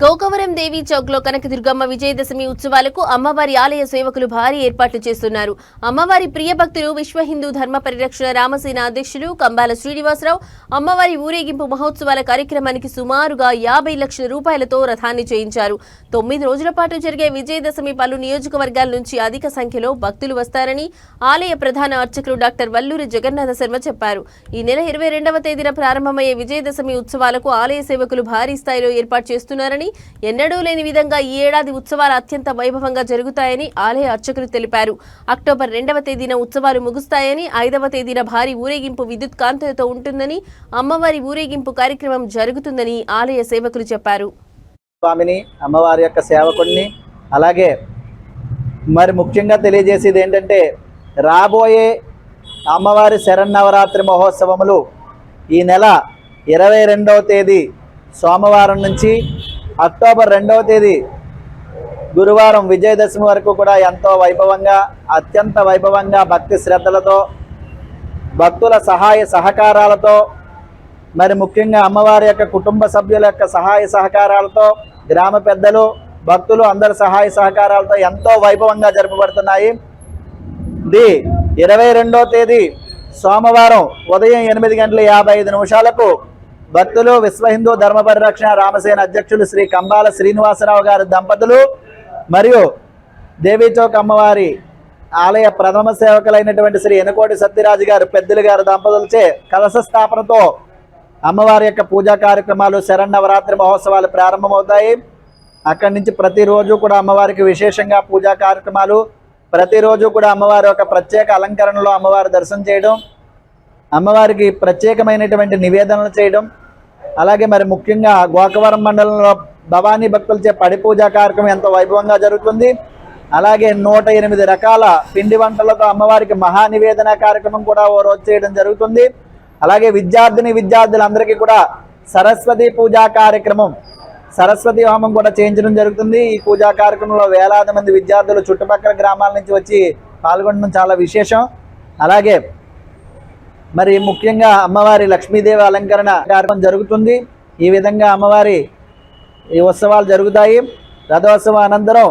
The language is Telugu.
గోకవరం దేవి చౌక్లో కనకదుర్గమ్మ విజయదశమి ఉత్సవాలకు అమ్మవారి ఆలయ సేవకులు భారీ ఏర్పాట్లు చేస్తున్నారు. అమ్మవారి ప్రియ భక్తులు విశ్వ హిందూ ధర్మ పరిరక్షణ రామసేన అధ్యక్షులు కంబాల శ్రీనివాసరావు అమ్మవారి ఊరేగింపు మహోత్సవాల కార్యక్రమానికి సుమారుగా యాభై లక్షల రూపాయలతో రథాన్ని చేయించారు. తొమ్మిది రోజుల పాటు జరిగే విజయదశమి పలు నియోజకవర్గాల నుంచి అధిక సంఖ్యలో భక్తులు వస్తారని ఆలయ ప్రధాన అర్చకులు డాక్టర్ వల్లూరి జగన్నాథ శర్మ చెప్పారు. ఈ నెల ఇరవై రెండవ తేదీన ప్రారంభమయ్యే విజయదశమి ఉత్సవాలకు ఆలయ సేవకులు భారీ స్థాయిలో ఏర్పాటు చేస్తున్నారని ఎన్నడూ లేని విధంగా ఈ ఏడాది ఉత్సవాలు అత్యంత వైభవంగా జరుగుతాయని ఆలయ అర్చకులు తెలిపారు. అక్టోబర్ రెండవ తేదీన ఉత్సవాలు ముగుస్తాయని ఐదవ తేదీన భారీ ఊరేగింపు విద్యుత్ కాంతులతో ఉంటుందని అమ్మవారి ఊరేగింపు కార్యక్రమం జరుగుతుందని ఆలయ సేవకులు చెప్పారు. స్వామిని అమ్మవారి యొక్క సేవకుడిని అలాగే మరి ముఖ్యంగా తెలియజేసేది ఏంటంటే రాబోయే అమ్మవారి శరన్నవరాత్రి మహోత్సవములు ఈ నెల ఇరవై రెండవ తేదీ సోమవారం నుంచి అక్టోబర్ రెండవ తేదీ గురువారం విజయదశమి వరకు కూడా ఎంతో వైభవంగా అత్యంత వైభవంగా భక్తి శ్రద్ధలతో భక్తుల సహాయ సహకారాలతో మరి ముఖ్యంగా అమ్మవారి యొక్క కుటుంబ సభ్యుల యొక్క సహాయ సహకారాలతో గ్రామ పెద్దలు భక్తులు అందరి సహాయ సహకారాలతో ఎంతో వైభవంగా జరపబడుతున్నాయి. ది ఇరవై తేదీ సోమవారం ఉదయం ఎనిమిది గంటల యాభై ఐదు నిమిషాలకు భక్తులు విశ్వ హిందూ ధర్మ పరిరక్షణ రామసేన అధ్యక్షులు శ్రీ కంబాల శ్రీనివాసరావు గారి దంపతులు మరియు దేవీచౌక్ అమ్మవారి ఆలయ ప్రథమ సేవకులైనటువంటి శ్రీ ఎనకోటి సత్యరాజు గారు పెద్దలు గారు దంపతులచే కలశ స్థాపనతో అమ్మవారి యొక్క పూజా కార్యక్రమాలు శరన్నవరాత్రి మహోత్సవాలు ప్రారంభమవుతాయి. అక్కడి నుంచి ప్రతిరోజు కూడా అమ్మవారికి విశేషంగా పూజా కార్యక్రమాలు ప్రతిరోజు కూడా అమ్మవారి యొక్క ప్రత్యేక అలంకరణలో అమ్మవారి దర్శనం చేయడం అమ్మవారికి ప్రత్యేకమైనటువంటి నివేదనలు చేయడం అలాగే మరి ముఖ్యంగా గోకవరం మండలంలో భవానీ భక్తులచే పడి పూజా కార్యక్రమం ఎంతో వైభవంగా జరుగుతుంది. అలాగే నూట ఎనిమిది రకాల పిండి వంటలతో అమ్మవారికి మహా నివేదన కార్యక్రమం కూడా ఓ రోజు చేయడం జరుగుతుంది. అలాగే విద్యార్థిని విద్యార్థులందరికీ కూడా సరస్వతి పూజా కార్యక్రమం సరస్వతి హోమం కూడా చేయించడం జరుగుతుంది. ఈ పూజా కార్యక్రమంలో వేలాది మంది విద్యార్థులు చుట్టుపక్కల గ్రామాల నుంచి వచ్చి పాల్గొనడం చాలా విశేషం. అలాగే మరి ముఖ్యంగా అమ్మవారి లక్ష్మీదేవి అలంకరణ కార్యక్రమం జరుగుతుంది. ఈ విధంగా అమ్మవారి ఈ ఉత్సవాలు జరుగుతాయి. రథోత్సవం అనంతరం